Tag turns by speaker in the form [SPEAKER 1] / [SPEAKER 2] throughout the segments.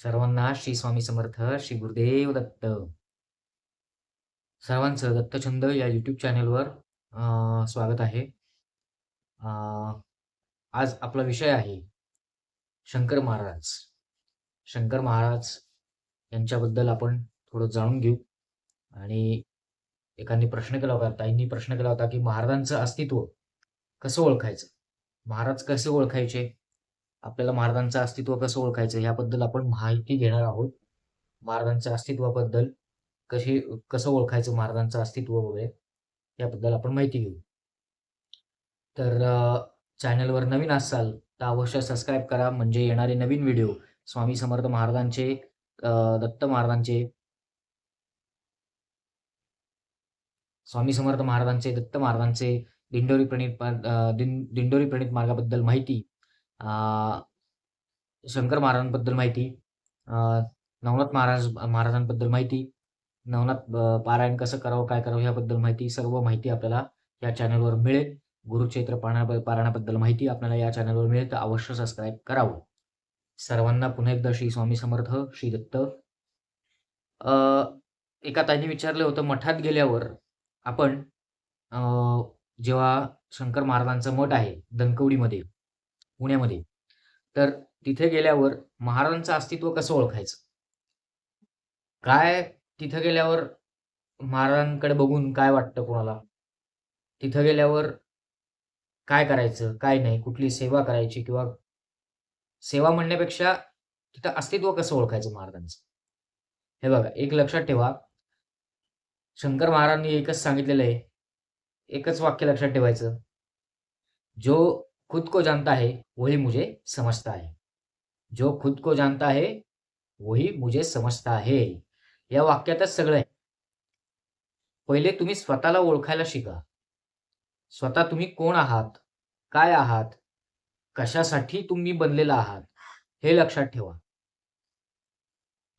[SPEAKER 1] सर्वांना श्री स्वामी समर्थ श्री गुरुदेव दत्त. सर्वांचं दत्तछंद या यूट्यूब चॅनलवर स्वागत आहे. आज आपला विषय आहे शंकर महाराज. शंकर महाराज यांच्याबद्दल आपण थोडं जाणून घेऊ. आणि एकाने प्रश्न केला होता ताईंनी प्रश्न केला होता की महाराजांचं अस्तित्व कसं ओळखायचं? महाराज कसे ओळखायचे? आपल्याला महाराजांचं अस्तित्व कसं ओळखायचं याबद्दल आपण माहिती घेणार आहोत. महाराजांच्या अस्तित्वाबद्दल कशी कसं ओळखायचं महाराजांचं अस्तित्व वगैरे याबद्दल आपण माहिती घेऊ. तर चॅनलवर नवीन असाल तर अवश्य सबस्क्राईब करा म्हणजे येणारे नवीन व्हिडिओ स्वामी समर्थ महाराजांचे दत्त महाराजांचे स्वामी समर्थ महाराजांचे दत्त महाराजांचे दिंडोरी प्रणित दिंडोरी प्रणित मार्गाबद्दल माहिती शंकर महाराजांबद्दल माहिती नवनाथ महाराज महाराजांबद्दल माहिती नवनाथ पारायण कसं करावं काय करावं याबद्दल माहिती सर्व माहिती आपल्याला या चॅनलवर मिळेल. गुरुक्षेत्र पारणा पारायणाबद्दल माहिती आपल्याला या चॅनलवर मिळेल तर अवश्य सबस्क्राईब करावं. सर्वांना पुन्हा एकदा श्री स्वामी समर्थ श्री दत्त. एका ताईने विचारलं होतं मठात गेल्यावर आपण जेव्हा शंकर महाराजांचं मठ आहे दनकवडीमध्ये पुण्यामध्ये. तर तिथे गेल्यावर महाराजांचं अस्तित्व कसं ओळखायचं? काय तिथं गेल्यावर महाराजांकडे बघून काय वाटतं कोणाला? तिथं गेल्यावर काय करायचं काय नाही कुठली सेवा करायची किंवा सेवा म्हणण्यापेक्षा तिथं अस्तित्व कसं ओळखायचं महाराजांचं? हे बघा एक लक्षात ठेवा. शंकर महाराजांनी एकच सांगितलेलं आहे. एकच वाक्य लक्षात ठेवायचं. जो खुद को जानता है वही मुझे समजता है। जो खुद को जानता है वही मुझे समजता है। या वाक्यातच सगळं आहे. पहिले तुम्ही स्वतःला ओळखायला शिका. स्वतः तुम्ही कोण आहात? काय आहात? कशासाठी तुम्ही बनलेला आहात? हे लक्षात ठेवा.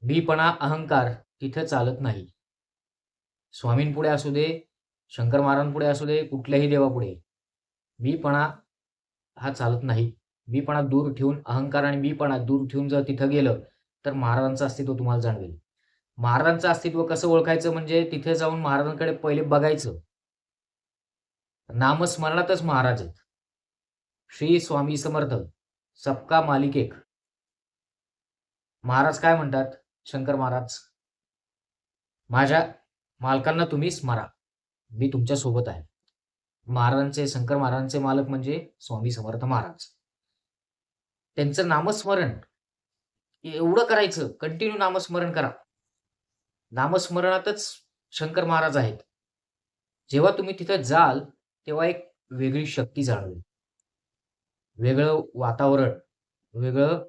[SPEAKER 1] मीपणा अहंकार तिथे चालत नाही. स्वामींपुढे असू दे शंकर महाराजांपुढे असू दे कुठल्याही देवापुढे. मीपणा हा चालत नाही. मीपणा दूर ठेवून अहंकार आणि मीपणा दूर ठेवून जर तिथं गेलं तर महाराजांचं अस्तित्व तुम्हाला जाणवेल. महाराजांचं अस्तित्व कसं ओळखायचं म्हणजे तिथे जाऊन महाराजांकडे पहिले बघायचं. नामस्मरणातच महाराज आहेत. श्री स्वामी समर्थ सबका मालिक एक. महाराज काय म्हणतात? शंकर महाराज माझ्या मालकांना तुम्ही स्मरा. मी तुमच्यासोबत आहे. महाराजांचे शंकर महाराजांचे मालक म्हणजे स्वामी समर्थ महाराज. त्यांचं नामस्मरण एवढं करायचं कंटिन्यू नामस्मरण करा. नामस्मरणातच शंकर महाराज आहेत. जेव्हा तुम्ही तिथं जाल तेव्हा एक वेगळी शक्ती जाणवेल. वेगळं वातावरण वेगळं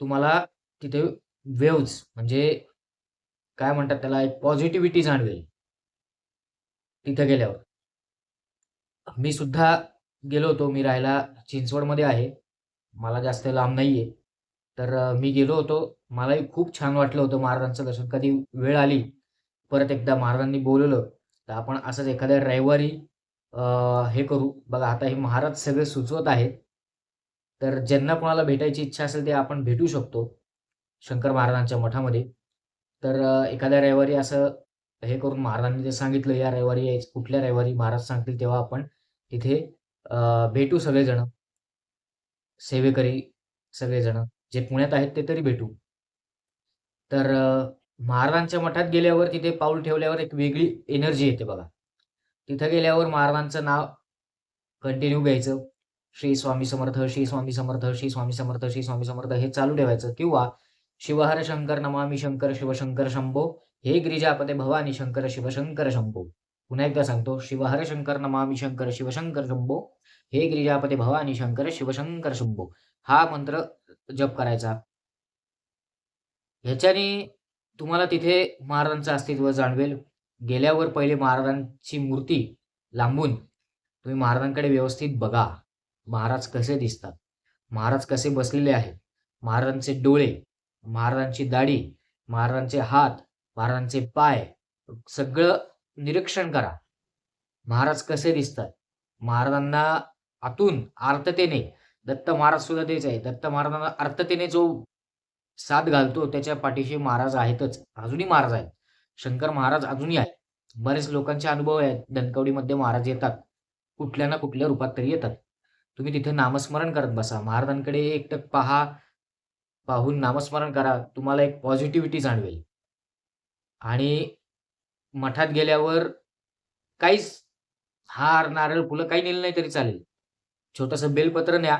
[SPEAKER 1] तुम्हाला तिथे वेव्ज म्हणजे काय म्हणतात त्याला एक पॉझिटिव्हिटी जाणवेल. तिथं गेल्यावर. मी सुद्धा गेलो होतो. मी राहायला चिंचवडमध्ये आहे. मला जास्त लांब नाही आहे तर मी गेलो होतो. मलाही खूप छान वाटलं होतं महाराजांचं दर्शन. कधी वेळ आली परत एकदा महाराजांनी बोलवलं तर आपण असंच एखाद्या रविवारी हे करू. बघा आता हे महाराज सगळे सुचवत आहेत. तर ज्यांना कोणाला भेटायची इच्छा असेल ते आपण भेटू शकतो शंकर महाराजांच्या मठामध्ये. तर एखाद्या रविवारी असं हे करून महाराजांनी जे सांगितलं या रविवारी यायचं कुठल्या रविवारी महाराज सांगतील तेव्हा आपण तिथे भेटू सगळेजण. सेवेकरी सगळेजण. जे पुण्यात आहेत ते तरी भेटू. तर महाराजांच्या मठात गेल्यावर तिथे पाऊल ठेवल्यावर एक वेगळी एनर्जी येते बघा. तिथं गेल्यावर महाराजांचं नाव कंटिन्यू घ्यायचं. श्री स्वामी समर्थ श्री स्वामी समर्थ श्री स्वामी समर्थ श्री स्वामी समर्थ हे चालू ठेवायचं. किंवा शिवहर शंकर नमामी शंकर शिवशंकर शंभो हे गिरिजापते भवानी शंकर शिवशंकर शंभो. पुन्हा एकदा सांगतो शिवहर शंकर नमामी शंकर शिवशंकर शंभो. हे गिरिजापते भवानी शंकर शिवशंकर शंभो. हा मंत्र जप करायचा. ह्याच्याने तुम्हाला तिथे महाराजांचं अस्तित्व जाणवेल. गेल्यावर पहिले महाराजांची मूर्ती लांबून तुम्ही महाराजांकडे व्यवस्थित बघा. महाराज कसे दिसतात? महाराज कसे बसलेले आहेत? महाराजांचे डोळे महाराजांची दाढी महाराजांचे हात महाराजांचे पाय सगळं निरीक्षण करा. महाराज कसे दिसतात? महाराजांना आतून आर्ततेने दत्त महाराज सुद्धा तेच आहे दत्त महाराजांना आर्ततेने जो साथ घालतो त्याच्या पाठीशी महाराज आहेतच. अजूनही महाराज आहेत. शंकर महाराज अजूनही आहेत. बरेच लोकांचे अनुभव आहेत. दणकवडीमध्ये महाराज येतात. कुठल्या ना कुठल्या रूपात तरी येतात. तुम्ही तिथे नामस्मरण करत बसा. महाराजांकडे एकटक पहा. पाहून नामस्मरण करा. तुम्हाला एक पॉझिटिव्हिटी जाणवेल. आणि मठात गेल्यावर काहीच हार नारळ फुलं काही नेलं नाही तरी चालेल. छोटंसं बेलपत्र न्या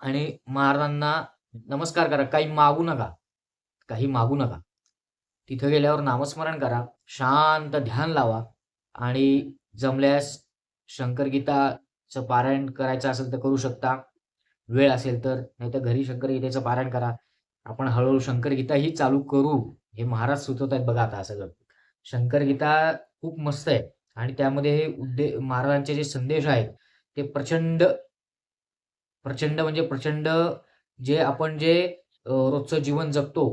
[SPEAKER 1] आणि महाराजांना नमस्कार करा. काही मागू नका. काही मागू नका. तिथं गेल्यावर नामस्मरण करा. शांत ध्यान लावा आणि जमल्यास शंकरगीताचं पारायण करायचं असेल तर करू शकता. वेळ असेल तर नाही तर घरी शंकरगीतेचं पारायण करा. आपण हळूहळू शंकरगीता ही चालू करू. हे महाराज सुचवत आहेत बघा आता सगळं. शंकरगीता खूप मस्त आहे आणि त्यामध्ये हे उद्दे महाराजांचे जे संदेश आहेत ते प्रचंड प्रचंड म्हणजे प्रचंड जे आपण जे रोजचं जीवन जगतो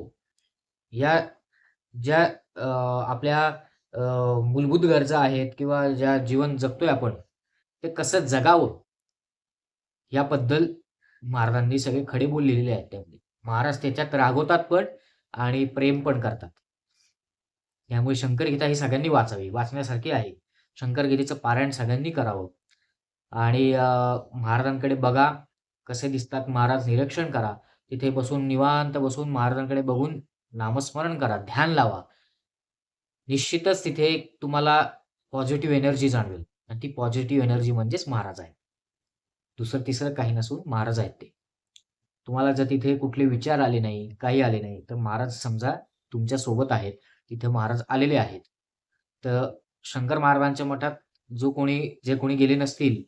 [SPEAKER 1] या ज्या आपल्या मूलभूत गरजा आहेत किंवा ज्या जीवन जगतोय आपण ते कसं जगावं याबद्दल महाराजांनी सगळे खडे बोल लिहिलेले आहेत त्यामध्ये. महाराज त्याच्यात रागवतात पण आणि प्रेम पण करतात. त्यामुळे शंकरगीता ही सगळ्यांनी वाचावी वाचण्यासारखी आहे. शंकरगीतेचं पारायण सगळ्यांनी करावं. आणि महाराजांकडे बघा कसे दिसतात. महाराज निरीक्षण करा. तिथे बसून निवांत बसून महाराजांकडे बघून नामस्मरण करा. ध्यान लावा. निश्चितच तिथे तुम्हाला पॉझिटिव्ह एनर्जी जाणवेल. आणि ती पॉझिटिव्ह एनर्जी म्हणजेच महाराज आहे दुसरं तिसरं काही नसून महाराज आहेत ते. तुम्हाला जर तिथे कुठले विचार आले नाही काही आले नाही तर महाराज समजा तुमच्यासोबत आहेत तिथे महाराज आलेले आहेत. तर शंकर महाराजांच्या मठात जो कोणी जे कोणी गेले नसतील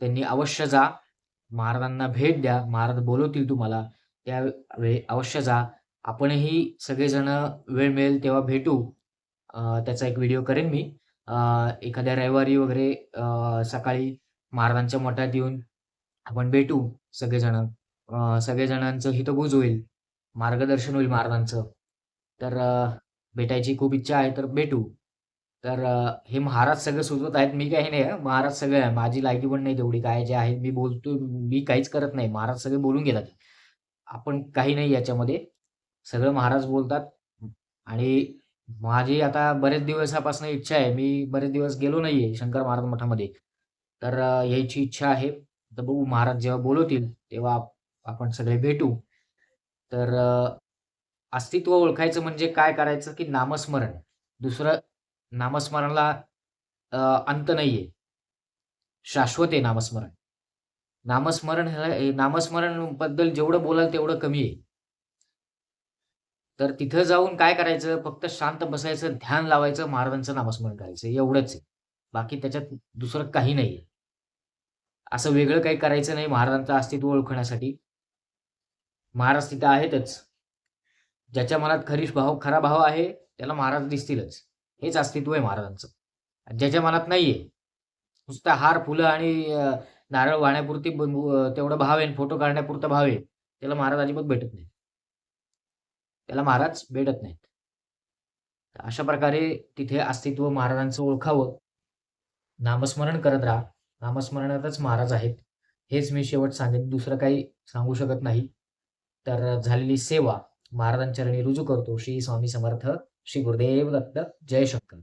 [SPEAKER 1] त्यांनी अवश्य जा महाराजांना भेट द्या महाराज बोलवतील तुम्हाला. त्यावेळी अवश्य जा. आपणही सगळेजण वेळ मिळेल तेव्हा भेटू. त्याचा एक व्हिडिओ करेन मी. एखाद्या रविवारी वगैरे सकाळी महाराजांच्या मठात येऊन आपण भेटू सगळेजण. अं, सगळेजणांचं हितगुज होईल. मार्गदर्शन होईल महाराजांचं तर भेटायची खूप इच्छा आहे तर भेटू. तर हे महाराज सगळं सुचवत आहेत. मी काही नाही महाराज सगळे आहे. माझी लायकी पण नाही तेवढी. काय जे आहे मी बोलतो मी काहीच करत नाही. महाराज सगळे बोलून घेतात. आपण काही नाही याच्यामध्ये. सगळं महाराज बोलतात. आणि माझी आता बरेच दिवसापासून इच्छा आहे. मी बरेच दिवस गेलो नाहीये शंकर महाराज मठामध्ये. तर यायची इच्छा आहे. तर बघू महाराज जेव्हा बोलवतील तेव्हा आपण सगळे भेटू. तर अस्तित्व ओळखायचं म्हणजे काय करायचं की नामस्मरण. दुसरं नामस्मरणाला अंत नाहीये. शाश्वत आहे नामस्मरण. नामस्मरण नामस्मरणबद्दल जेवढं बोलाल तेवढं कमी आहे. तर तिथं जाऊन काय करायचं? फक्त शांत बसायचं ध्यान लावायचं महाराजांचं नामस्मरण करायचं. एवढंच आहे. बाकी त्याच्यात दुसरं काही नाही असं वेगळं काही करायचं नाही महाराजांचं अस्तित्व ओळखण्यासाठी. महाराज तिथं आहेतच. ज्याच्या मनात खरी भाव खरा भाव आहे त्याला महाराज दिसतीलच. हेच अस्तित्व आहे महाराजांचं. ज्याच्या मनात नाहीये नुसतं हार फुलं आणि नारळ वाहण्यापुरती ब- तेवढं भाव आहे फोटो काढण्यापुरतं भाव आहे त्याला महाराज अजिबात भेटत नाही त्याला महाराज भेटत नाहीत. अशा प्रकारे तिथे अस्तित्व महाराजांचं ओळखावं. नामस्मरण करत राहा. नामस्मरणातच महाराज आहेत. हेच मी शेवट सांगेन. दुसरं काही सांगू शकत नाही. तर झालेली सेवा महाराजांच्या चरणी रुजू करतो. श्री स्वामी समर्थ श्री गुरुदेव दत्त जय शंकर.